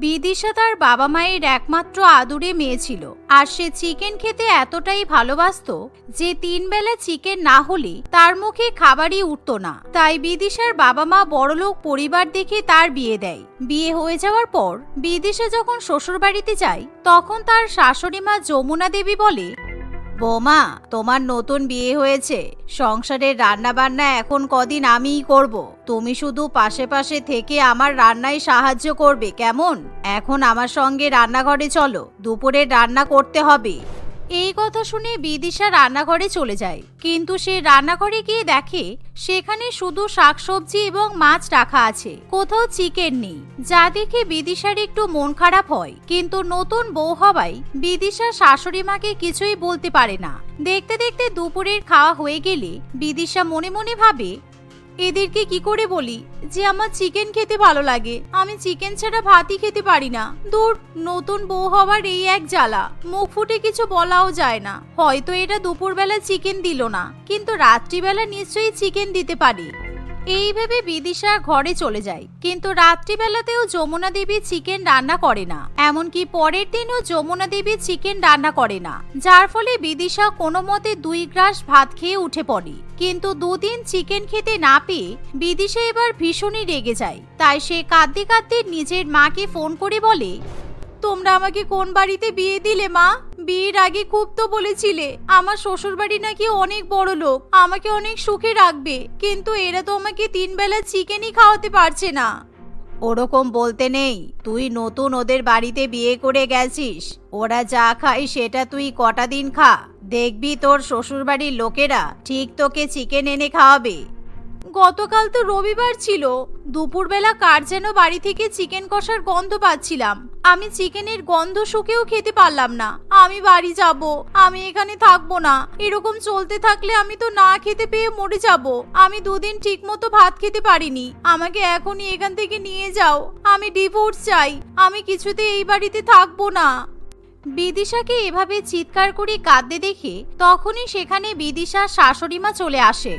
বিদিশা তার বাবা মায়ের একমাত্র আদুরে মেয়ে ছিল। আর সে চিকেন খেতে এতটাই ভালোবাসত যে তিন বেলা চিকেন না হলে তার মুখে খাবারই উঠত না। তাই বিদিশার বাবা মা বড়লোক পরিবার দেখে তার বিয়ে দেয়। বিয়ে হয়ে যাওয়ার পর বিদিশা যখন শ্বশুর বাড়িতে যায়, তখন তার শাশুড়ি মা যমুনা দেবী বলে বৌমা, তোমার নতুন বিয়ে হয়েছে। সংসারের রান্না বান্না এখন কদিন আমিই করব। তুমি শুধু পাশে পাশে থেকে আমার রান্নায় সাহায্য করবে, কেমন? এখন আমার সঙ্গে রান্নাঘরে চলো। দুপুরে রান্না করতে হবে। এই কথা শুনে বিদিশা রান্নাঘরে চলে যায়। কিন্তু সে রান্নাঘরে গিয়ে দেখে সেখানে শুধু শাকসবজি এবং মাছ রাখা আছে। কোথাও চিকেন নেই। যা দেখে বিদিশার একটু মন খারাপ হয়। কিন্তু নতুন বউ হওয়ায় বিদিশা শাশুড়ি মাকে কিছুই বলতে পারে না। দেখতে দেখতে দুপুরের খাওয়া হয়ে গেলে বিদিশা মনে মনে ভাবে এদেরকে কি করে বলি যে আমার চিকেন খেতে ভালো লাগে? আমি চিকেন ছাড়া ভাতই খেতে পারি না। দূর, নতুন বউ হওয়ার এই এক জ্বালা। মুখ ফুটে কিছু বলাও যায় না। হয়তো এটা দুপুরবেলা চিকেন দিল না। কিন্তু রাত্রিবেলা নিশ্চয়ই চিকেন দিতে পারি। এই ভেবে বিদিশা ঘরে চলে যায়। কিন্তু রাত্রিবেলাতেও যমুনা দেবী চিকেন রান্না করে না। এমনকি পরের দিনও যমুনা দেবী চিকেন রান্না করে না। যার ফলে বিদিশা কোনো মতে দুই গ্রাস ভাত খেয়ে উঠে পড়ে। কিন্তু দুদিন চিকেন খেতে না পেয়ে বিদিশা এবার ভীষণই রেগে যায়। তাই সে কাঁদতে কাঁদতে নিজের মাকে ফোন করে বলে তোমরা আমাকে কোন বাড়িতে বিয়ে দিলে, মা? বিয়ের আগে খুব তো বলেছিলে, আমার শ্বশুর বাড়ি নাকি অনেক বড় লোক, আমাকে অনেক সুখে রাখবে, কিন্তু এরা তো আমাকে তিন বেলা চিকেনই খাওয়াতে পারছে না। ওরকম বলতে নেই, তুই নতুন ওদের বাড়িতে বিয়ে করে গেছিস, ওরা যা খায় সেটা তুই কটা দিন খা, দেখবি তোর শ্বশুর বাড়ির লোকেরা ঠিক তোকে চিকেন এনে খাওয়াবে। গতকাল তো রবিবার ছিল। দুপুরবেলা কার যেন বাড়ি থেকে চিকেন কষার গন্ধ পাচ্ছিলাম। আমি চিকেনের গন্ধ শুকেও খেতে পারলাম না। আমি বাড়ি যাব, আমি এখানে থাকব না। এরকম চলতে থাকলে আমি তো না খেতে পেয়ে মরে যাব। আমি দুদিন ঠিকমতো ভাত খেতে পারিনি। আমাকে এখনই এখান থেকে নিয়ে যাও। আমি ডিভোর্স চাই। আমি কিছুতে এই বাড়িতে থাকব না। বিদিশাকে এভাবে চিৎকার করে কাঁদতে দেখে তখনই সেখানে বিদিশার শাশুড়িমা চলে আসে।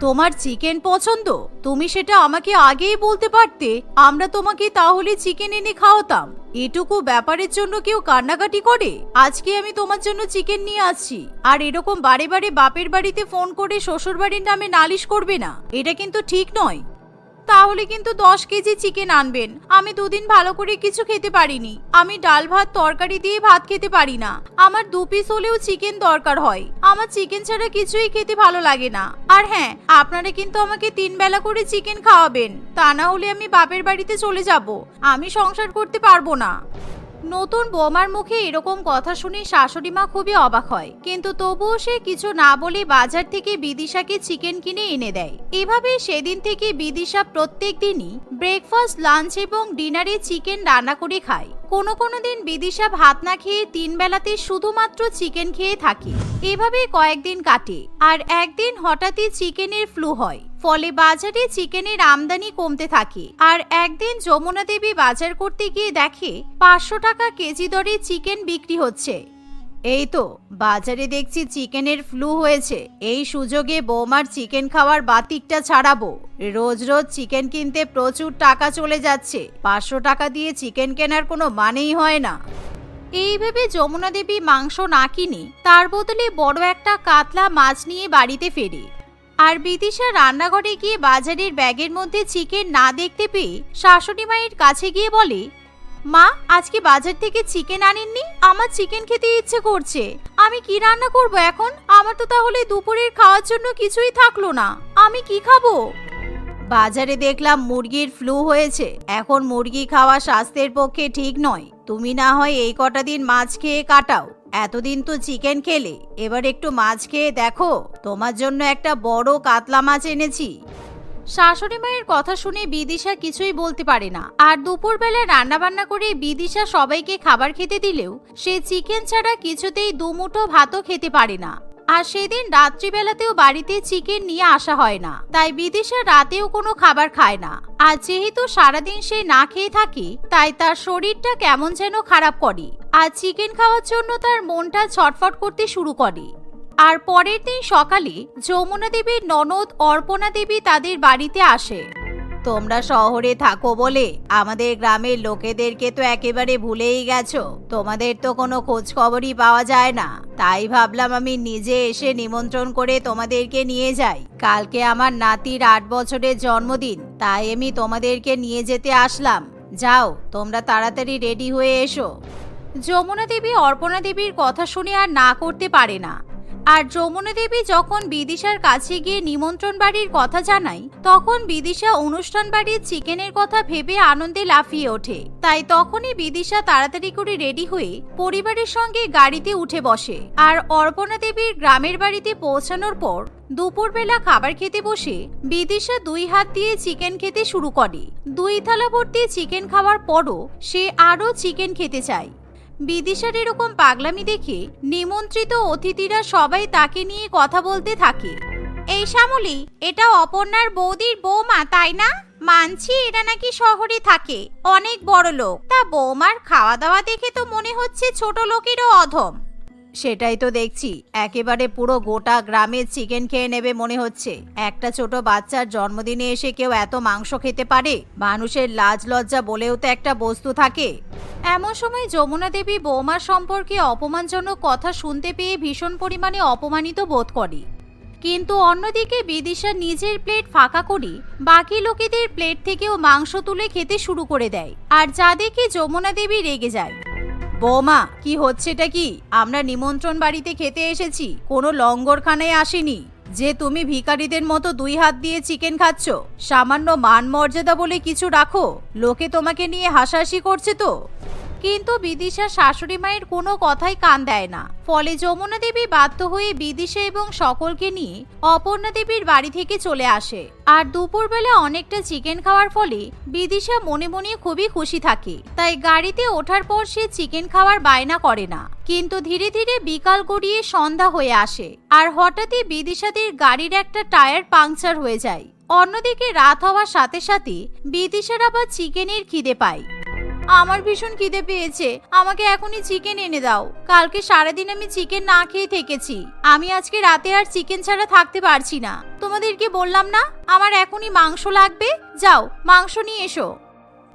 তোমার চিকেন পছন্দ? তুমি সেটা আমাকে আগেই বলতে পারতে, আমরা তোমাকে তাহলে চিকেন এনে খাওয়াতাম। এটুকু ব্যাপারের জন্য কেউ কান্নাকাটি করে? আজকে আমি তোমার জন্য চিকেন নিয়ে আসছি। আর এরকম বারে বারে বাপের বাড়িতে ফোন করে শ্বশুর বাড়ির নামে নালিশ করবে না। এটা কিন্তু ঠিক নয়। তাহলে কিন্তু দশ কেজি চিকেন আনবেন। আমি দুদিন ভালো করে কিছু খেতে পারিনি। আমি ডাল ভাত তরকারি দিয়ে ভাত খেতে পারি না। আমার দু পিস হলেও চিকেন দরকার হয়। আমার চিকেন ছাড়া কিছুই খেতে ভালো লাগে না। আর হ্যাঁ আপনারা কিন্তু আমাকে তিন বেলা করে চিকেন খাওয়াবেন। তা না হলে আমি বাপের বাড়িতে চলে যাব। আমি সংসার করতে পারব না। নতুন বোমার মুখে এরকম কথা শুনে শাশুড়ি মা খুবই অবাক হয়। কিন্তু তবুও সে কিছু না বলে বাজার থেকে বিদিশাকে চিকেন কিনে এনে দেয়। এভাবে সেদিন থেকে বিদিশা প্রত্যেক দিনই ব্রেকফাস্ট লাঞ্চ এবং ডিনারে চিকেন রান্না করে খায়। কোনো কোনো দিন বিদিশা ভাত না খেয়ে তিন বেলাতে শুধুমাত্র চিকেন খেয়ে থাকে। এভাবে কয়েকদিন কাটে। আর একদিন হঠাৎই চিকেনের ফ্লু হয়। ফলে বাজারে চিকেনের আমদানি কমতে থাকে। আর একদিন যমুনা দেবী বাজার করতে গিয়ে দেখে পাঁচশো টাকা কেজি দরে চিকেন বিক্রি হচ্ছে। এই তো, বাজারে দেখছি চিকেনের ফ্লু হয়েছে। এই সুযোগে বৌমার চিকেন খাওয়ার বাতিকটা ছাড়াবো। রোজ রোজ চিকেন কিনতে প্রচুর টাকা চলে যাচ্ছে। পাঁচশো টাকা দিয়ে চিকেন কেনার কোনো মানেই হয় না। এই ভেবে যমুনা দেবী মাংস না কিনে তার বদলে বড় একটা কাতলা মাছ নিয়ে বাড়িতে ফেরে। আর বিদিশা রান্নাঘরে গিয়ে বাজারের ব্যাগের মধ্যে চিকেন না দেখতে পেয়ে শাশুড়ি মায়ের কাছে গিয়ে বলে, মা, আজকে বাজার থেকে চিকেন আনেননি? আমার চিকেন খেতে ইচ্ছে করছে। আমি কি রান্না করব এখন? আমার তো তাহলে দুপুরের খাওয়ার জন্য কিছুই থাকল না। আমি কি খাব? বাজারে দেখলাম মুরগির ফ্লু হয়েছে। এখন মুরগি খাওয়া স্বাস্থ্যের পক্ষে ঠিক নয়। তুমি না হয় এই কটা দিন মাছ খেয়ে কাটাও। এতদিন তো চিকেন খেলে, এবার একটু মাছ খেয়ে দেখো, তোমার জন্য একটা বড় কাতলা মাছ এনেছি। শাশুড়ি মায়ের কথা শুনে বিদিশা কিছুই বলতে পারে না। আর দুপুরবেলা রান্না বান্না করে বিদিশা সবাইকে খাবার খেতে দিলেও, সে চিকেন ছাড়া কিছুতেই দুমুঠো ভাতও খেতে পারে না। আর সেদিন রাত্রিবেলাতেও বাড়িতে চিকেন নিয়ে আসা হয় না। তাই বিদিশা রাতেও কোনো খাবার খায় না। আর যেহেতু সারাদিন সে না খেয়ে থাকে, তাই তার শরীরটা কেমন যেন খারাপ করে। আর চিকেন খাওয়ার জন্য তার মনটা ছটফট করতে শুরু করে। আর পরের দিন সকালে যমুনা দেবীর ননদ অর্পণা দেবী তাদের বাড়িতে আসে। তোমরা শহরে থাকো বলে। আমাদের গ্রামের লোকেদেরকে তো একেবারে ভুলেই গেছো। তোমাদের তো কোনো খোঁজ খবরই পাওয়া যায় না। তাই ভাবলাম আমি নিজে এসে নিমন্ত্রণ করে তোমাদেরকে নিয়ে যাই। কালকে আমার নাতির আট বছরের জন্মদিন, তাই আমি তোমাদেরকে নিয়ে যেতে আসলাম। যাও, তোমরা তাড়াতাড়ি রেডি হয়ে এসো। যমুনা দেবী অর্পণা দেবীর কথা শুনে আর না করতে পারে না। আর যমুনা দেবী যখন বিদিশার কাছে গিয়ে নিমন্ত্রণ বাড়ির কথা জানায়, তখন বিদিশা অনুষ্ঠান বাড়ির চিকেনের কথা ভেবে আনন্দে লাফিয়ে ওঠে। তাই তখনই বিদিশা তাড়াতাড়ি করে রেডি হয়ে পরিবারের সঙ্গে গাড়িতে উঠে বসে। আর অর্পণা দেবীর গ্রামের বাড়িতে পৌঁছানোর পর দুপুরবেলা খাবার খেতে বসে বিদিশা দুই হাত দিয়ে চিকেন খেতে শুরু করে। দুই থালা ভর্তি চিকেন খাওয়ার পরও সে আরও চিকেন খেতে চায়। বিদিশার এরকম পাগলামি দেখে নিমন্ত্রিত অতিথিরা সবাই তাকে নিয়ে কথা বলতে থাকে। এই শ্যামলি, এটা অপর্ণার বৌদির বৌমা, তাই না? মানছি এরা নাকি শহরে থাকে, অনেক বড় লোক তা বৌমার খাওয়া দাওয়া দেখে তো মনে হচ্ছে ছোট লোকেরও অধম। সেটাই তো দেখছি। একেবারে পুরো গোটা গ্রামের চিকেন খেয়ে নেবে মনে হচ্ছে। একটা ছোট বাচ্চার জন্মদিনে এসে কেউ এত মাংস খেতে পারে? মানুষের লাজ লজ্জা বলেও তো একটা বস্তু থাকে। এমন সময় যমুনা দেবী বৌমার সম্পর্কে অপমানজনক কথা শুনতে পেয়ে ভীষণ পরিমাণে অপমানিত বোধ করে। কিন্তু অন্যদিকে বিদিশা নিজের প্লেট ফাঁকা করি বাকি লোকেদের প্লেট থেকেও মাংস তুলে খেতে শুরু করে দেয়। আর যা দেখে যমুনা দেবী রেগে যায়। বৌমা, কি হচ্ছেটা কি? আমরা নিমন্ত্রণ বাড়িতে খেতে এসেছি, কোনো লঙ্গরখানায় আসিনি। যে তুমি ভিখারিদের মতো দুই হাত দিয়ে চিকেন খাচ্ছ, সামান্য মান মর্যাদা বলে কিছু রাখো, লোকে তোমাকে নিয়ে হাসাহাসি করছে তো। কিন্তু বিদিশা শাশুড়ি মায়ের কোনো কথাই কান দেয় না। ফলে যমুনা দেবী বাধ্য হয়ে বিদিশা এবং সকলকে নিয়ে অপর্ণা দেবীর বাড়ি থেকে চলে আসে। আর দুপুরবেলা অনেকটা চিকেন খাওয়ার ফলে বিদিশা মনে মনে খুবই খুশি থাকে। তাই গাড়িতে ওঠার পর সে চিকেন খাওয়ার বায়না করে না। কিন্তু ধীরে ধীরে বিকাল গড়িয়ে সন্ধ্যা হয়ে আসে আর হঠাৎই বিদিশাদের গাড়ির একটা টায়ার পাংচার হয়ে যায়। অন্যদিকে রাত হওয়ার সাথে সাথে বিদিশার আবার চিকেনের খিদে পায়। আমার ভীষণ খিদে পেয়েছে। আমাকে এখনই চিকেন এনে দাও। কালকে সারাদিন আমি চিকেন না খেয়ে থেকেছি। আমি আজকে রাতে আর চিকেন ছাড়া থাকতে পারছি না। তোমাদেরকে বললাম না, আমার এখনই মাংস লাগবে? যাও, মাংস নিয়ে এসো।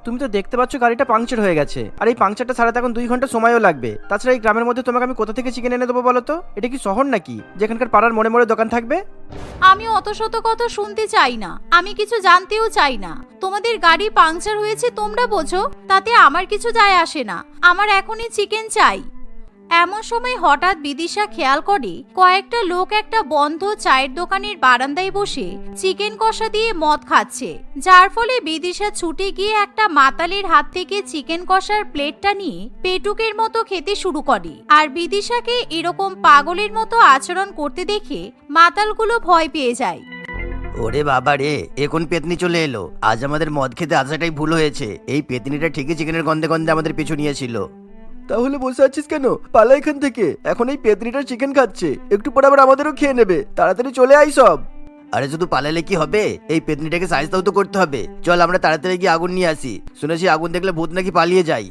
তুমি তো দেখতে পাচ্ছ গাড়িটা পাংচার হয়ে গেছে। আর এই পাংচারটা সারাতে এখন দুই ঘণ্টা সময়ও লাগবে। তাছাড়া এই গ্রামের মধ্যে তোমাকে আমি কোথা থেকে চিকেন এনে দেবো বলো তো? এটা কি শহর নাকি? যেখানকার পাড়ার মনে মনে দোকান থাকবে? আমি অত শত কথা শুনতে চাই না। আমি কিছু জানতেও চাই না। তোমাদের গাড়ি পাংচার হয়েছে তোমরা বোঝো, তাতে আমার কিছু যায় আসে না। আমার এখনই চিকেন চাই। এমন সময় হঠাৎ বিদিশা খেয়াল করে, কয়েকটা লোক একটা বন্ধ চায়ের দোকানের বারান্দায় বসে চিকেন কষা দিয়ে মদ খাচ্ছে, যার ফলে বিদিশা ছুটে গিয়ে একটা মাতালের হাত থেকে চিকেন কষার প্লেটটা নিয়ে পেটুকের মতো খেতে শুরু করে। আর বিদিশাকে এরকম পাগলের মতো আচরণ করতে দেখে মাতালগুলো ভয় পেয়ে যায়। ওরে বাবা রে এখন পেতনি চলে এলো? আজ আমাদের মদ খেতে আসাটাই ভুল হয়েছে। এই পেতনিটা ঠিকই চিকেনের গন্ধে গন্ধে আমাদের পিছু নিয়েছিল। তাহলে বসে আছিস কেন? পালা এখান থেকে। এখন এই পেতনিটা চিকেন খাচ্ছে। একটু পরে আবার আমাদেরও খেয়ে নেবে। তাড়াতাড়ি চলে আই সব। আরে শুধু পালালে কি হবে? এই পেতনিটাকে সাইজটাও তো করতে হবে। চল আমরা তাড়াতাড়ি গিয়ে আগুন নিয়ে আসি। শুনেছি আগুন দেখলে ভূত নাকি পালিয়ে যায়।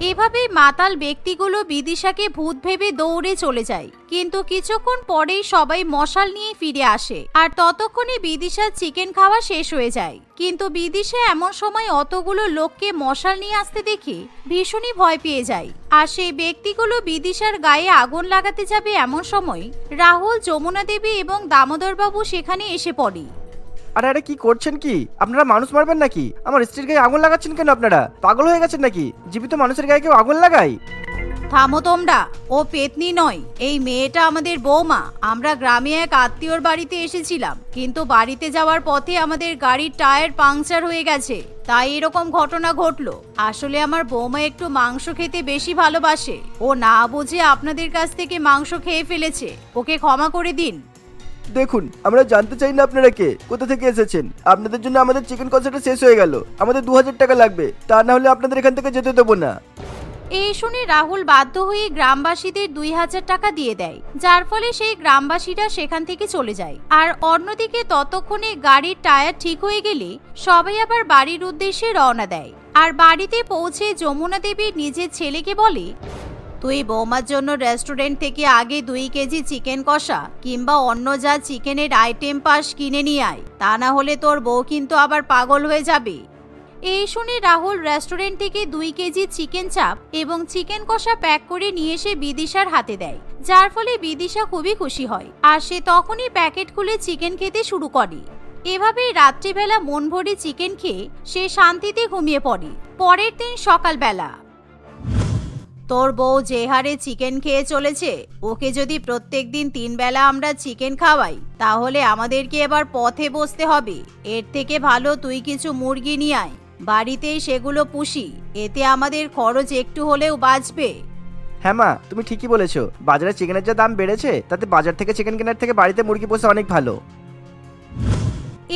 এভাবে মাতাল ব্যক্তিগুলো বিদিশাকে ভূত ভেবে দৌড়ে চলে যায়। কিন্তু কিছুক্ষণ পরেই সবাই মশাল নিয়ে ফিরে আসে আর ততক্ষণে বিদিশার চিকেন খাওয়া শেষ হয়ে যায়। কিন্তু বিদিশা এমন সময় অতগুলো লোককে মশাল নিয়ে আসতে দেখে ভীষণই ভয় পেয়ে যায়। আর সেই ব্যক্তিগুলো বিদিশার গায়ে আগুন লাগাতে যাবে এমন সময় রাহুল, যমুনা দেবী এবং দামোদরবাবু সেখানে এসে পড়ে। আরে আরে কি করছেন কি? আপনারা মানুষ মারবেন নাকি? আমার স্ত্রীর গায়ে আগুন লাগাচ্ছেন কেন আপনারা? পাগল হয়ে গেছেন নাকি? জীবিত মানুষের গায়ে কেউ আগুন লাগায়? থামো তোমরা, ও পেতনি নয়, এই মেয়েটা আমাদের বৌমা। আমরা গ্রামে এক আত্মীয়র বাড়িতে এসেছিলাম, কিন্তু বাড়িতে যাওয়ার পথে আমাদের গাড়ির টায়ার পাংচার হয়ে গেছে, তাই এরকম ঘটনা ঘটলো। আসলে আমার বৌমা একটু মাংস খেতে বেশি ভালোবাসে। ও না বুঝে আপনাদের কাছ থেকে মাংস খেয়ে ফেলেছে। ওকে ক্ষমা করে দিন। দেখুন, আমরা জানতে চাই না আপনারা কে, কোথা থেকে এসেছেন। আপনাদের জন্য আমাদের চিকেন কষাটা শেষ হয়ে গেল। আমাদের দু হাজার টাকা লাগবে। তা না হলে আপনাদের এখান থেকে যেতে দেবো না। এই শুনে রাহুল বাধ্য হয়ে গ্রামবাসীদের দুই হাজার টাকা দিয়ে দেয়, যার ফলে সেই গ্রামবাসীরা সেখান থেকে চলে যায়। আর অন্যদিকে ততক্ষণে গাড়ির টায়ার ঠিক হয়ে গেলে সবাই আবার বাড়ির উদ্দেশ্যে রওনা দেয়। আর বাড়িতে পৌঁছে যমুনা দেবী নিজের ছেলেকে বলে তুই বৌমার জন্য রেস্টুরেন্ট থেকে আগে দুই কেজি চিকেন কষা, কিংবা অন্য যা চিকেনের আইটেম পাস কিনে নিয়ে আয়। তা না হলে তোর বউ কিন্তু আবার পাগল হয়ে যাবে। এই শুনে রাহুল রেস্টুরেন্ট থেকে দুই কেজি চিকেন চাপ এবং চিকেন কষা প্যাক করে নিয়ে এসে বিদিশার হাতে দেয়, যার ফলে বিদিশা খুবই খুশি হয় আর সে তখনই প্যাকেট খুলে চিকেন খেতে শুরু করে। এভাবেই রাত্রিবেলা মন ভরে চিকেন খেয়ে সে শান্তিতে ঘুমিয়ে পড়ে। পরের দিন সকালবেলা। তোর বউ যে হারে চিকেন খেয়ে চলেছে। ওকে যদি প্রত্যেকদিন তিন বেলা আমরা চিকেন খাওয়াই, তাহলে আমাদেরকে এবার পথে বসতে হবে। এর থেকে ভালো তুই কিছু মুরগি নিয়ে আয়। বাড়িতেই সেগুলো পুষি। এতে আমাদের খরচ একটু হলেও বাঁচবে। হ্যাঁ মা, তুমি ঠিকই বলেছ। বাজারে চিকেনের যা দাম বেড়েছে, তাতে বাজার থেকে চিকেন কেনার থেকে বাড়িতে মুরগি পোষা অনেক ভালো।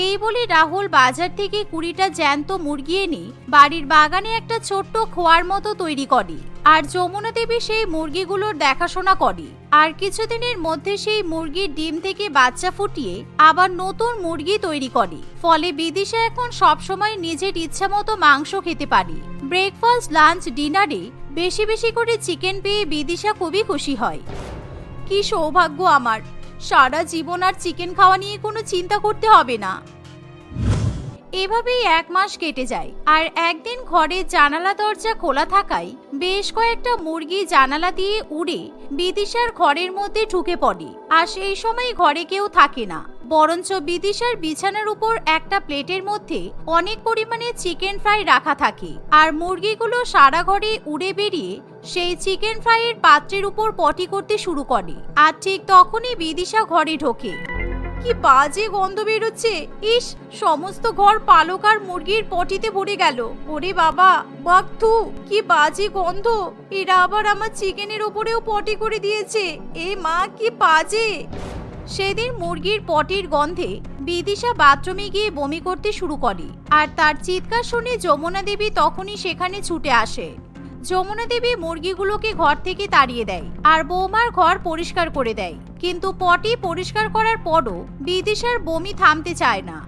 এই বলে রাহুল বাজার থেকে কুড়িটা জ্যান্ত মুরগি এনে বাড়ির বাগানে একটা ছোট্ট খোয়ার মতো তৈরি করে। আর যমুনা দেবী সেই মুরগিগুলোর দেখাশোনা করে। আর কিছুদিনের মধ্যে সেই মুরগির ডিম থেকে বাচ্চা ফুটিয়ে আবার নতুন মুরগি তৈরি করে। ফলে বিদিশা এখন সবসময় নিজের ইচ্ছা মতো মাংস খেতে পারে। ব্রেকফাস্ট, লাঞ্চ, ডিনারে বেশি বেশি করে চিকেন পেয়ে বিদিশা খুবই খুশি হয়। কি সৌভাগ্য আমার। সারা জীবন আর চিকেন খাওয়া নিয়ে কোনো চিন্তা করতে হবে না। এভাবেই এক মাস কেটে যায়। আর একদিন ঘরের জানালা দরজা খোলা থাকায় বেশ কয়েকটা মুরগি জানালা দিয়ে উড়ে বিদিশার ঘরের মধ্যে ঢুকে পড়ে। আর সেই সময় ঘরে কেউ থাকে না। বরঞ্চ বিদিশার বিছানার উপর একটা প্লেটের মধ্যে অনেক পরিমাণে চিকেন ফ্রাই রাখা থাকে। আর মুরগিগুলো সারা ঘরে উড়ে বেরিয়ে সেই চিকেন ফ্রাইয়ের পাত্রের উপর পটি করতে শুরু করে। আর ঠিক তখনই বিদিশা ঘরে ঢোকে। কি বাজে গন্ধ বেরোচ্ছে? ইস, সমস্ত ঘর পালক আর মুরগির পটিতে ভরে গেল। ওরে বাবা বাকথু কি বাজে গন্ধ। এরা আবার আমার চিকেনের উপরেও পটি করে দিয়েছে। এ মা, কি বাজে। সেদিন মুরগির পটির গন্ধে বিদিশা বাথরুমে গিয়ে বমি করতে শুরু করে। আর তার চিৎকার শুনে যমুনা দেবী তখনই সেখানে ছুটে আসে। যমুনা দেবী মুরগিগুলোকে ঘর থেকে তাড়িয়ে দেয় আর বৌমার ঘর পরিষ্কার করে দেয়। কিন্তু পটি পরিষ্কার করার পরও বিদিশার বমি থামতে চায় না।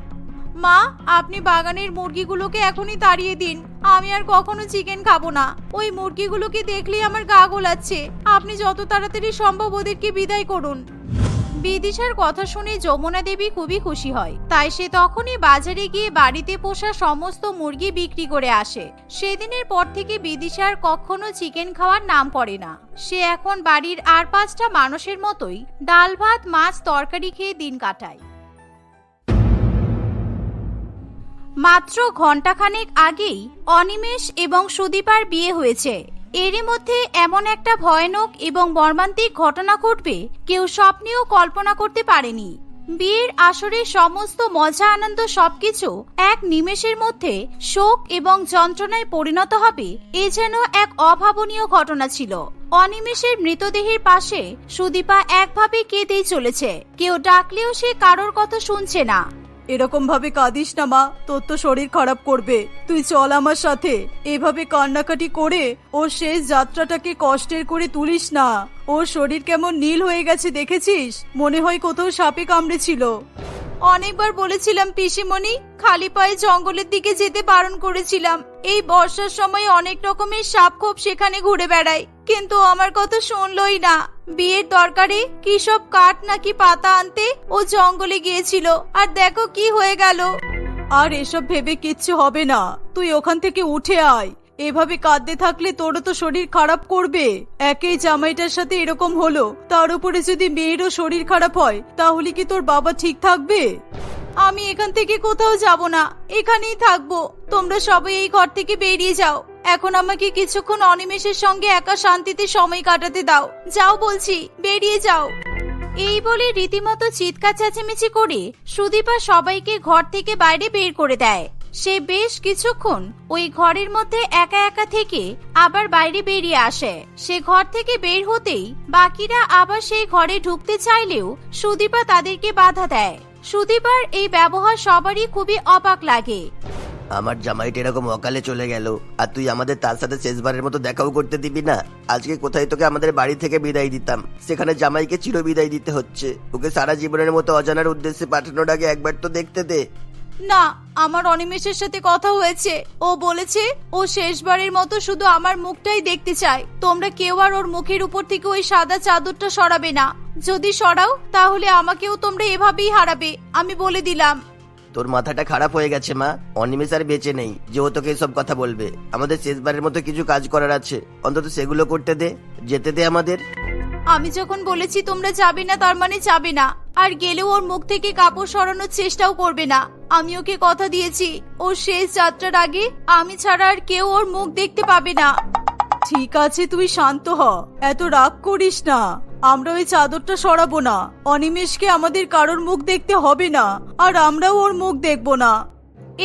মা, আপনি বাগানের মুরগিগুলোকে এখনই তাড়িয়ে দিন। আমি আর কখনো চিকেন খাব না। ওই মুরগিগুলোকে দেখলেই আমার গা গোলাচ্ছে। আপনি যত তাড়াতাড়ি সম্ভব ওদেরকে বিদায় করুন। বিদিশার কথা শুনে যমুনা দেবী খুবই খুশি হয়। তাই সে তখনই বাজারে গিয়ে বাড়িতে পোষা সমস্ত মুরগি বিক্রি করে আসে। সেদিনের পর থেকে বিদিশার কখনো চিকেন খাওয়ার নাম করে না। সে এখন বাড়ির আর পাঁচটা মানুষের মতোই ডাল, ভাত, মাছ, তরকারি খেয়ে দিন কাটায়। মাত্র ঘন্টাখানেক আগেই অনিমেষ এবং সুদীপার বিয়ে হয়েছে। এরই মধ্যে এমন একটা ভয়ানক এবং মর্মান্তিক ঘটনা ঘটবে কেউ স্বপ্নেও কল্পনা করতে পারেনি। বিয়ের আসরে সমস্ত মজা আনন্দ সবকিছু এক নিমেষের মধ্যে শোক এবং যন্ত্রণায় পরিণত হবে, এ যেন এক অভাবনীয় ঘটনা ছিল। অনিমেষের মৃতদেহের পাশে সুদীপা একভাবে কেঁদেই চলেছে। কেউ ডাকলেও সে কারোর কথা শুনছে না। এরকম ভাবে কাঁদিস না, মা। তোর তো শরীর খারাপ করবে। তুই চল আমার সাথে। এভাবে কান্নাকাটি করে ও শেষ যাত্রাটাকে কষ্টের করে তুলিস না। ওর শরীর কেমন নীল হয়ে গেছে, দেখেছিস? মনে হয় কোথাও সাপে কামড়েছিল। অনেকবার বলেছিলাম, পিসিমণি, খালি পায়ে জঙ্গলের দিকে যেতে বারণ করেছিলাম। এই বর্ষার সময় অনেক রকমের সাপ খোপ সেখানে ঘুরে বেড়ায়। কিন্তু আমার কথা শুনলই না। বিয়ের দরকারে কি সব কাঠ নাকি পাতা আনতে ও জঙ্গলে গিয়েছিল। আর দেখো কি হয়ে গেল। আর এসব ভেবে কিচ্ছু হবে না। তুই ওখান থেকে উঠে আয়। এভাবে কাঁদতে থাকলে তোরও তো শরীর খারাপ করবে। একই জামাইটার সাথে এরকম হলো। তার উপরে যদি মেয়েরও শরীর খারাপ হয়, তাহলে কি তোর বাবা ঠিক থাকবে? আমি এখান থেকে কোথাও যাব না। এখানেই থাকব। তোমরা সবাই এই ঘর থেকে বেরিয়ে যাও। এখন আমাকে কিছুক্ষণ অনিমেষের সঙ্গে একা শান্তিতে সময় কাটাতে দাও। যাও বলছি, বেরিয়ে যাও। এই বলে রীতিমতো চিৎকার চেঁচামেচি করে সুদীপা সবাইকে ঘর থেকে বাইরে বের করে দেয়। সে বেশ কিছুক্ষণ ওই ঘরের মধ্যে একা একা থেকে আবার বাইরে বেরিয়ে আসে। সে ঘর থেকে বের হতেই বাকিরা আবার সেই ঘরে ঢুকতে চাইলেও সুদীপা তাদেরকে বাধা দেয়। সুদীপার এই ব্যবহার সবারই খুবই অবাক লাগে। আমার জামাইটা এরকম অকালে চলে গেল, আর তুই আমাদের তার সাথে শেষবারের মতো দেখাও করতে দিবি না? আজকে কোথায় তোকে আমাদের বাড়ি থেকে বিদায় দিতাম? সেখানে জামাইকে চির বিদায় দিতে হচ্ছে। ওকে সারা জীবনের মতো অজানার উদ্দেশ্যে পাঠানোর আগে একবার তো দেখতে দে। না আমার অনিমেষের সাথে কথা হয়েছে। ও বলেছে ও শেষবারের মতো শুধু আমার মুখটাই দেখতে চায়। তোমরা কেউ আর ওর মুখের উপর থেকে ওই সাদা চাদরটা সরাবে না। যদি সরাও তাহলে আমাকেও তোমরা এভাবেই হারাবে আমি বলে দিলাম। তোর মাথাটা খারাপ হয়ে গেছে মা। অনিমেষ আর বেঁচে নেই। যে ও তোকে সব কথা বলবে। আমাদের শেষবারের মতো কিছু কাজ করার আছে। অন্তত সেগুলো করতে দে। যেতে দে আমাদের। আমি যখন বলেছি তোমরা যাবে না তার মানে যাবে না। আর গেলেও ওর মুখ থেকে কাপড় সরানোর চেষ্টাও করবে না। আমি ওকে কথা দিয়েছি, ওর শেষ যাত্রার আগে আমি ছাড়া আর কেউ ওর মুখ দেখতে পাবে না। ঠিক আছে, তুই শান্ত হ, এত রাগ করিস না। আমরা ওই চাদরটা সরাবো না, অনিমেষকে আমাদের কারোর মুখ দেখতে হবে না, আর আমরাও ওর মুখ দেখব না।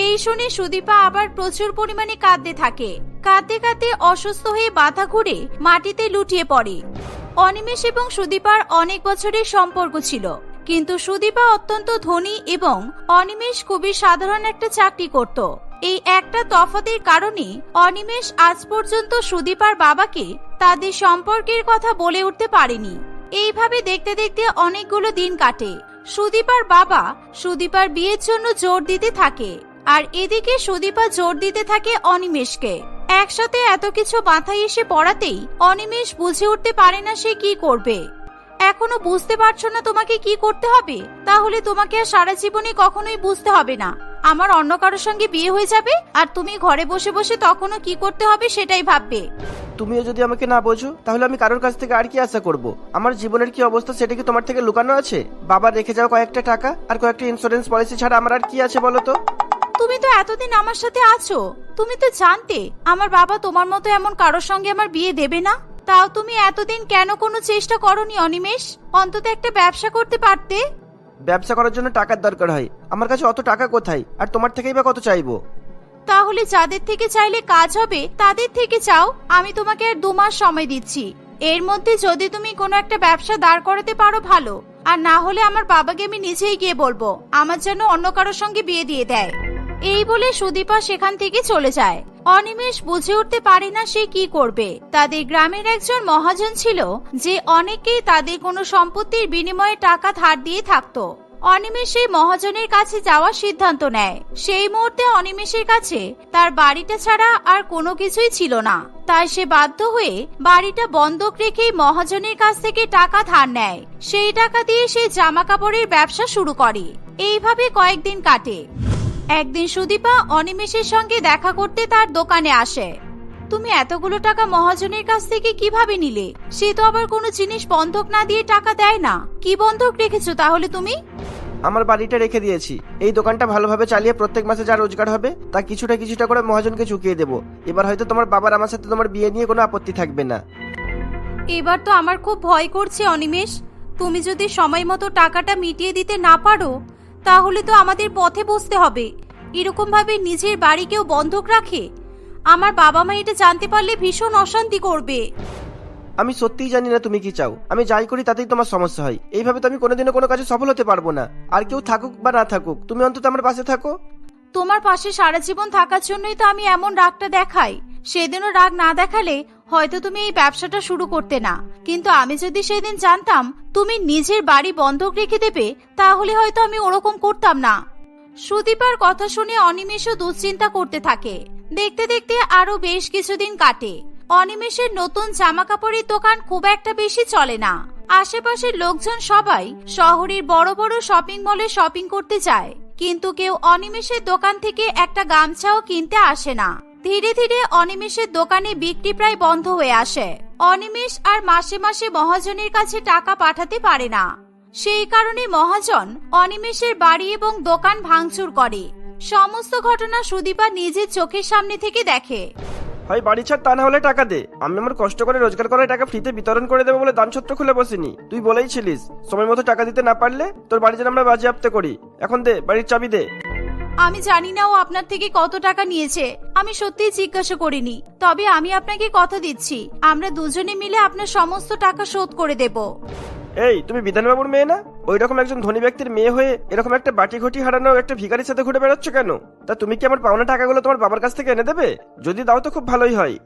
এই শুনে সুদীপা আবার প্রচুর পরিমাণে কাঁদতে থাকে। কাঁদতে কাঁদতে অসুস্থ হয়ে বাধা ঘুরে মাটিতে লুটিয়ে পড়ে। অনিমেষ এবং সুদীপার অনেক বছরের সম্পর্ক ছিল। কিন্তু সুদীপা অত্যন্ত ধনী এবং অনিমেষ খুবই সাধারণ একটা চাকরি করত। এই একটা তফাতের কারণে অনিমেষ আজ পর্যন্ত সুদীপার বাবাকে তাদের সম্পর্কের কথা বলে উঠতে পারেনি। এইভাবে দেখতে দেখতে অনেকগুলো দিন কাটে। সুদীপার বাবা সুদীপার বিয়ের জন্য জোর দিতে থাকে আর এদিকে সুদীপা জোর দিতে থাকে অনিমেষকে। একসাথে এত কিছু মাথায় এসে পড়াতেই অনিমেষ বুঝে উঠতে পারে না সে কি করবে। এখনও বুঝতে পারছ না তোমাকে কি করতে হবে? তাহলে তোমাকে আর সারা জীবনে কখনোই বুঝতে হবে না। আমার অন্য কারোর সঙ্গে বিয়ে হয়ে যাবে আর তুমি ঘরে বসে বসে তখনও কি করতে হবে সেটাই ভাববে। তুমিও যদি আমাকে না বোঝো তাহলে আমি কারোর কাছ থেকে আর কি আশা করব? আমার জীবনের কি অবস্থা সেটা কি তোমার থেকে লুকানো আছে? বাবা রেখে যাও কয়েকটা টাকা আর কয়েকটা ইন্স্যুরেন্স পলিসি ছাড়া আমার আর কি আছে বলো তো? তুমি তো এতদিন আমার সাথে আছো। তুমি তো জানতে আমার বাবা তোমার মতো এমন কারোর সঙ্গে আমার বিয়ে দেবে না? তাও তুমি এতদিন কেন কোনো চেষ্টা করনি অনিমেষ? অন্তত একটা ব্যবসা করতে পারতে। ব্যবসা করার জন্য টাকার দরকার হয়। আমার কাছে অত টাকা কোথায়? আর তোমার থেকেই বা কত চাইব? তাহলে যাদের থেকে চাইলে কাজ হবে তাদের থেকে চাও। আমি তোমাকে আর দু মাস সময় দিচ্ছি। এর মধ্যে যদি তুমি কোনো একটা ব্যবসা দাঁড় করাতে পারো ভালো। আর না হলে আমার বাবাকে আমি নিজেই গিয়ে বলব। আমার যেন অন্য কারোর সঙ্গে বিয়ে দিয়ে দেয়। এই বলে সুদীপা সেখান থেকে চলে যায়। অনিমেষ বুঝে উঠতে পারে না সে কি করবে। তাদের গ্রামের একজন মহাজন ছিল যে অনেকেই তাদের কোনো সম্পত্তির বিনিময়ে টাকা ধার দিয়ে থাকতো। অনিমেষ সেই মহাজনের কাছে যাওয়ার সিদ্ধান্ত নেয়। সেই মুহূর্তে অনিমেষের কাছে তার বাড়িটা ছাড়া আর কোনো কিছুই ছিল না। তাই সে বাধ্য হয়ে বাড়িটা বন্ধক রেখেই মহাজনের কাছ থেকে টাকা ধার নেয়। সেই টাকা দিয়ে সে জামা কাপড়ের ব্যবসা শুরু করে। এইভাবে কয়েকদিন কাটে। একদিন সুদীপা অনিমেষের সঙ্গে দেখা করতে তার দোকানে আসে। তুমি এতগুলো টাকা মহাজনের কাছ থেকে কীভাবে নিলে? সে তো আবার কোনো জিনিস বন্ধক না দিয়ে টাকা দেয় না। কি বন্ধক রেখেছো তাহলে তুমি? আমার বাড়িটা রেখে দিয়েছি। এই দোকানটা ভালোভাবে চালিয়ে প্রত্যেক মাসে যা রোজগার হবে তা কিছুটা কিছুটা করে মহাজনকে চুকিয়ে দেবো। এবার হয়তো তোমার বাবার আমার সাথে তোমার বিয়ে নিয়ে কোনো আপত্তি থাকবে না। এবার তো আমার খুব ভয় করছে অনিমেষ। তুমি যদি সময় মতো টাকাটা মিটিয়ে দিতে না পারো তাহলে তো আমাদের পথে বসতে হবে। এরকম ভাবে নিজের বাড়ি কেউ বন্ধক রাখে? আমার বাবা মা এটা জানতে পারলে ভীষণ অশান্তি করবে। আমি সত্যিই জানি না তুমি কি চাও। আমি যাই করি তাতেই তোমার সমস্যা হয়। এইভাবে তো আমি কোনোদিনও কোনো কাজে সফল হতে পারব না। আর কেউ থাকুক বা না থাকুক তুমি অন্তত আমার পাশে থাকো। তোমার পাশে সারা জীবন থাকার জন্যই তো আমি এমন রাগটা দেখাই। সেদিনও রাগ না দেখালে হয়তো তুমি এই ব্যবসাটা শুরু করতে না। কিন্তু আমি যদি সেদিন জানতাম তুমি নিজের বাড়ি বন্ধক রেখে দেবে, তাহলে হয়তো আমি ওরকম করতাম না। সুদীপার কথা শুনে অনিমেষও দুশ্চিন্তা করতে থাকে। দেখতে দেখতে আরও বেশ কিছুদিন কাটে। অনিমেষের নতুন জামা কাপড়ের দোকান খুব একটা বেশি চলে না। আশেপাশের লোকজন সবাই শহরের বড় বড় শপিং মলে শপিং করতে যায়। কিন্তু কেউ অনিমেষের দোকান থেকে একটা গামছাও কিনতে আসে না। ধীরে ধীরে অনিমেষের দোকানে বিক্রি প্রায় বন্ধ হয়ে আসে। অনিমেষ আর মাসে মাসে মহাজনের কাছে টাকা পাঠাতে পারে না। সেই কারণে মহাজন অনিমেষের বাড়ি এবং দোকান ভাঙচুর করে। সমস্ত ঘটনা সুদীপা নিজের চোখের সামনে থেকে দেখে। হয় বাড়ি ছাড়, তা না হলে টাকা দে। আমি আমার কষ্ট করে রোজগার করা টাকা ফ্রিতে বিতরণ করে দেবো বলে দান ছত্র খুলে বসিনি। তুই বলেই ছিলিস, সময় মতো টাকা দিতে না পারলে তোর বাড়ি যেন আমরা বাজেয়াপ্ত করি। এখন দে, বাড়ির চাবি দে। আমি জানি না ও আপনার থেকে কত টাকা নিয়েছে। আমি সত্যিই জিজ্ঞাসা করিনি। তবে আমি আপনাকে কথা দিচ্ছি। আমরা দুজনে মিলে আপনার সমস্ত টাকা শোধ করে দেব। এই, তুমি বিধানবাবুর মেয়ে না? ওই রকম একজন ধনী ব্যক্তির মেয়ে হয়ে এরকম একটা বাটি ঘটি হারানো একটা ভিখারির সাথে ঘুরে বেড়াচ্ছ কেন? তা তুমি কি আমার পাওনা টাকাগুলো তোমার বাবার কাছ থেকে এনে দেবে? যদি দাও তো খুব ভালোই হয়।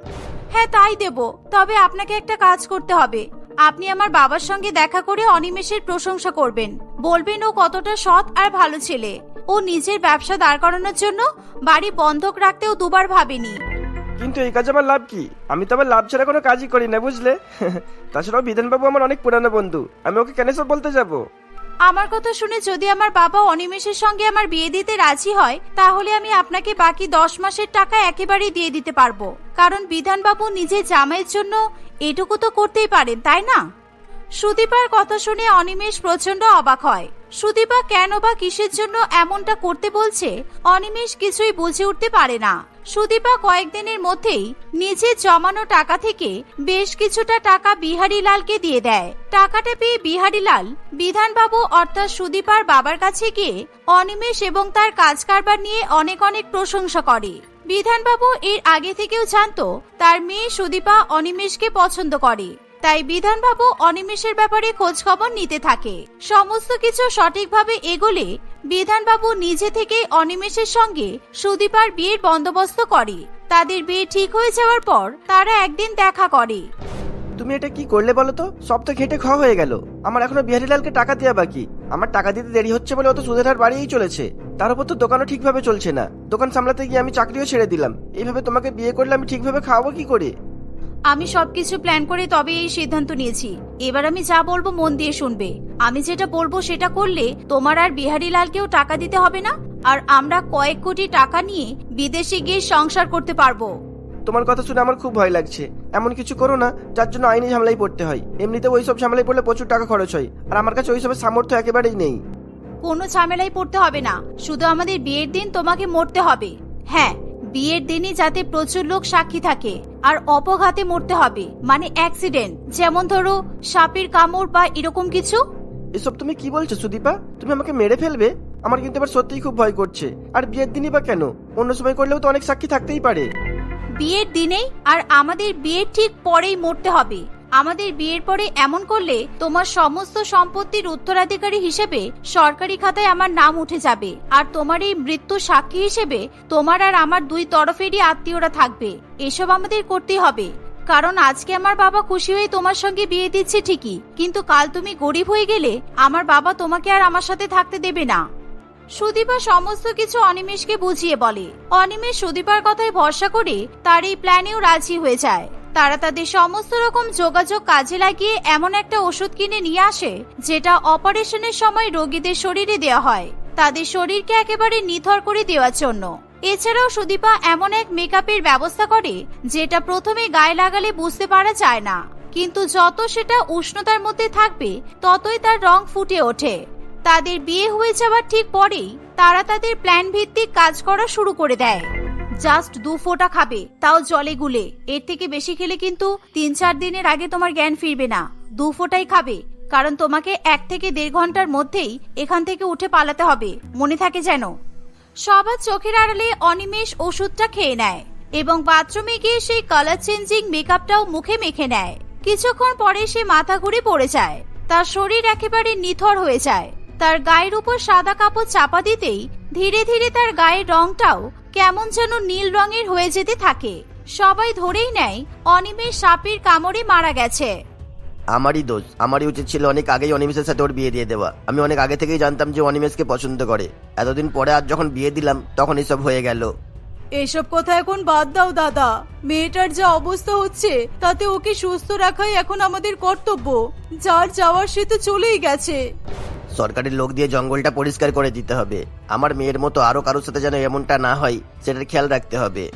হ্যাঁ তাই দেব। তবে আপনাকে একটা কাজ করতে হবে। আপনি আমার বাবার সঙ্গে দেখা করে অনিমেষের প্রশংসা করবেন। বলবেন ও কতটা সৎ আর ভালো ছেলে। ও নিজের ব্যবসা দাঁড় করানোর জন্য বাড়ি বন্ধক রাখতেও দুবার ভাবেনি। কিন্তু এই কাজে আমার লাভ কি? আমি তো আবার লাভ ছাড়া কোনো কাজই করি না, বুঝলে? তাছাড়াও বিধানবাবু আমার অনেক পুরানো বন্ধু। আমি ওকে কেন সব বলতে যাব? আমার কথা শুনে যদি আমার বাবা অনিমেষের সঙ্গে আমার বিয়ে দিতে রাজি হয়, তাহলে আমি আপনাকে বাকি দশ মাসের টাকা একেবারেই দিয়ে দিতে পারব। কারণ বিধানবাবু নিজের জামাইয়ের জন্য এটুকু তো করতেই পারেন, তাই না? সুদীপার কথা শুনে অনিমেষ প্রচণ্ড অবাক হয়। সুদীপা কেন বা কিসের জন্য এমনটা করতে বলছে, অনিমেষ কিছুই বুঝে উঠতে পারে না। সুদীপা কয়েকদিনের মধ্যেই নিজের জমানো টাকা থেকে বেশ কিছুটা টাকা বিহারীলালকে দিয়ে দেয়। টাকাটা পেয়ে বিহারীলাল বিধানবাবু অর্থাৎ সুদীপার বাবার কাছে গিয়ে অনিমেষ এবং তার কাজ কারবার নিয়ে অনেক অনেক প্রশংসা করে। বিধানবাবু এর আগে থেকেও জানত, তার মেয়ে সুদীপা অনিমেষকে পছন্দ করে। তাই বিধানবাবু অনিমেষের ব্যাপারে খোঁজ খবর নিতে থাকে। সমস্ত কিছু সঠিকভাবে এগোলে বিধানবাবু নিজে থেকে অনিমেষের সঙ্গে সুদীপার বিয়ের বন্দোবস্ত করে। তাদের বিয়ে ঠিক হয়ে যাওয়ার পর তারা একদিন দেখা করে। তুমি এটা কি করলে বলো তো? সব তো খেটে খাওয়া হয়ে গেল। আমার এখনও বিহারীলালকে টাকা দেওয়া বাকি। আমার টাকা দিতে দেরি হচ্ছে বলে অত সুদের হার বাড়িয়েই চলেছে। তার উপর তো দোকানও ঠিকভাবে চলছে না। দোকান সামলাতে গিয়ে আমি চাকরিও ছেড়ে দিলাম। এইভাবে তোমাকে বিয়ে করলে আমি ঠিকভাবে খাওয়াবো কি করে? আমি সবকিছু প্ল্যান করে তবে এই সিদ্ধান্ত নিয়েছি। এবার আমি যা বলব মন দিয়ে শুনবে। আমি যেটা বলব সেটা করলে তোমার আর বিহারীলালকেও টাকা দিতে হবে না? আর আমরা কয়েক কোটি টাকা নিয়ে বিদেশে গিয়ে সংসার করতে পারব। তোমার কথা শুনে আমার খুব ভয় লাগছে। এমন কিছু করো না যার জন্য আইনি ঝামেলাই পড়তে হয়। এমনিতে ওইসব ঝামেলাই পড়লে প্রচুর টাকা খরচ হয়। আর আমার কাছে ওইসবের সামর্থ্য একেবারেই নেই। কোনো ঝামেলায় পড়তে হবে না। শুধু আমাদের বিয়ের দিন তোমাকে মরতে হবে। হ্যাঁ বিয়ের দিনই যাতে প্রচুর লোক সাক্ষী থাকে আর অপঘাতে মরতে হবে মানে অ্যাক্সিডেন্ট যেমন ধরো সাপের কামড় বা এরকম কিছু। এসব তুমি কি বলছো সুদীপা? তুমি আমাকে মেরে ফেলবে? আমার কিন্তু এবার সত্যিই খুব ভয় করছে। আর বিয়ের দিনই বা কেন? অন্য সময় করলেও তো অনেক সাক্ষী থাকতেই পারে। বিয়ের দিনেই আর আমাদের বিয়ের ঠিক পরেই মরতে হবে। আমাদের বিয়ের পরে এমন করলে তোমার সমস্ত সম্পত্তির উত্তরাধিকারী হিসেবে সরকারি খাতায় আমার নাম উঠে যাবে। আর তোমার এই মৃত্যু সাক্ষী হিসেবে তোমার আর আমার দুই তরফেরই আত্মীয়রা থাকবে। এসব আমাদের করতেই হবে। কারণ আজকে আমার বাবা খুশি হয়ে তোমার সঙ্গে বিয়ে দিচ্ছে ঠিকই। কিন্তু কাল তুমি গরিব হয়ে গেলে আমার বাবা তোমাকে আর আমার সাথে থাকতে দেবে না। সুদীপা সমস্ত কিছু অনিমেষকে বুঝিয়ে বলে। অনিমেষ সুদীপার কথায় ভরসা করে তার এই প্ল্যানেও রাজি হয়ে যায়। তারা তাদের সমস্ত রকম যোগাযোগ কাজে লাগিয়ে এমন একটা ওষুধ কিনে নিয়ে আসে, যেটা অপারেশনের সময় রোগীদের শরীরে দেওয়া হয়। তাদের শরীরকে একেবারে নিথর করে দেওয়ার জন্য। এছাড়াও সুদীপা এমন এক মেকআপের ব্যবস্থা করে, যেটা প্রথমে গায়ে লাগালে বুঝতে পারা যায় না। কিন্তু যত সেটা উষ্ণতার মধ্যে থাকবে, ততই তার রং ফুটে ওঠে। তাদের বিয়ে হয়ে যাওয়ার ঠিক পরেই তারা তাদের প্ল্যান ভিত্তিক কাজ করা শুরু করে দেয়। জাস্ট দু ফোঁটা খাবে, তাও জলে গুলে। এর থেকে বেশি খেলে কিন্তু তিন চার দিনের আগে তোমার জ্ঞান ফিরবে না। দু ফোঁটাই খাবে, কারণ তোমাকে এক থেকে দেড় ঘণ্টার মধ্যেই এখান থেকে উঠে পালাতে হবে, মনে থাকে যেন। সবার চোখের আড়ালে অনিমেষ ওষুধটা খেয়ে নেয় এবং বাথরুমে গিয়ে সেই কালার চেঞ্জিং মেকআপটাও মুখে মেখে নেয়। কিছুক্ষণ পরে সে মাথা ঘুরে পড়ে যায়, তার শরীর একেবারে নিথর হয়ে যায়। তার গায়ের উপর সাদা কাপড় চাপা দিতেই ধীরে ধীরে তার গায়ের রংটাও কেমন যেন নীল রঙের হয়ে যেতে থাকে। সবাই ধরেই নেয় অনিমেষ সাপের কামড়ে মারা গেছে। আমারই দোষ। আমারই উচিত ছিল অনেক আগেই অনিমেষের সাথে ওর বিয়ে দিয়ে দেওয়া। আমি অনেক আগে থেকেই জানতাম যে অনিমেষকে পছন্দ করে। এতদিন পরে আর যখন বিয়ে দিলাম তখন এসব হয়ে গেল। এসব কথা এখন বাদ দাও দাদা। মেয়েটার যা অবস্থা হচ্ছে তাতে ওকে সুস্থ রাখাই এখন আমাদের কর্তব্য। যার যাওয়ার সে তো চলেই গেছে। সরকারের লোক দিয়ে জঙ্গলটা পরিষ্কার করে দিতে হবে। আমার মেয়ের মতো আরও কারোর সাথে যেন এমনটা না হয়, সেটার খেয়াল রাখতে হবে।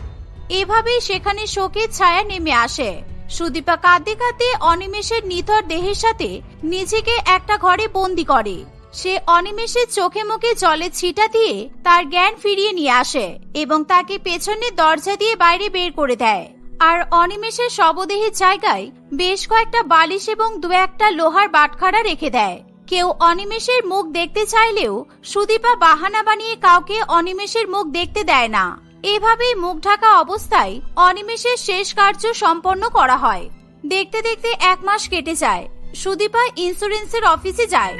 এভাবেই সেখানে শোকের ছায়া নেমে আসে। সুদীপা কাঁদতে কাঁদতে অনিমেষের নিথর দেহের সাথে নিজেকে একটা ঘরে বন্দি করে। সে অনিমেষের চোখে মুখে জলে ছিটা দিয়ে তার জ্ঞান ফিরিয়ে নিয়ে আসে এবং তাকে পেছনের দরজা দিয়ে বাইরে বের করে দেয়। আর অনিমেষের শবদেহের জায়গায় বেশ কয়েকটা বালিশ এবং দু একটা লোহার বাটখারা রেখে দেয়। কেউ অনিমেষের মুখ দেখতে চাইলেও সুদীপা বাহানা বানিয়ে কাউকে অনিমেষের মুখ দেখতে দেয় না। এভাবেই মুখ ঢাকা অবস্থায় অনিমেষের শেষ কার্য সম্পন্ন করা হয়। দেখতে দেখতে এক মাস কেটে যায়। সুদীপা ইন্স্যুরেন্সের অফিসে যায়।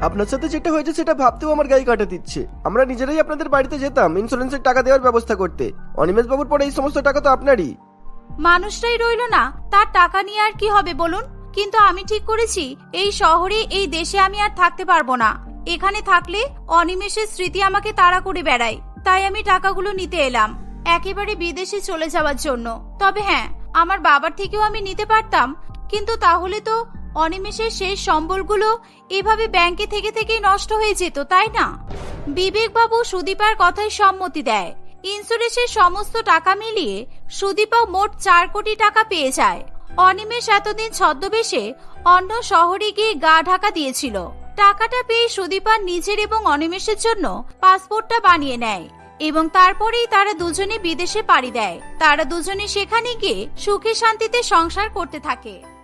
আপনার সাথে যেটা হয়েছে সেটা ভাবতেও আমার গায়ে কাটা দিচ্ছে। আমরা নিজেরাই আপনাদের বাড়িতে যেতাম ইন্স্যুরেন্সের টাকা দেওয়ার ব্যবস্থা করতে। অনিমেষ বাবুর পরে এই সমস্ত টাকা তো আপনারই। মানুষটাই রইল না তার টাকা নিয়ে আর কি হবে বলুন? কিন্তু আমি ঠিক করেছি, এই শহরে, এই দেশে আমি আর থাকতে পারব না। এখানে থাকলে অনিমেষের স্মৃতি আমাকে তাড়া করে বেড়ায়, তাই আমি টাকাগুলো নিতে এলাম, একেবারে বিদেশে চলে যাওয়ার জন্য। তবে হ্যাঁ আমার বাবার থেকেও আমি নিতে পারতাম, কিন্তু তাহলে তো অনিমেষের শেষ সম্বলগুলো এভাবে ব্যাংকে থেকে থেকেই নষ্ট হয়ে যেত, তাই না? বিবেকবাবু সুদীপার কথায় সম্মতি দেয়। ইন্স্যুরেন্সের সমস্ত টাকা মিলিয়ে সুদীপা মোট চার কোটি টাকা পেয়ে যায়। অনিমেষ এতদিন ছদ্মবেশে অন্য শহরে গিয়ে গা ঢাকা দিয়েছিল। টাকাটা পেয়ে সুদীপা নিজের এবং অনিমেষের জন্য পাসপোর্টটা বানিয়ে নেয় এবং তারপরেই তারা দুজনে বিদেশে পাড়ি দেয়। তারা দুজনে সেখানে গিয়ে সুখে শান্তিতে সংসার করতে থাকে।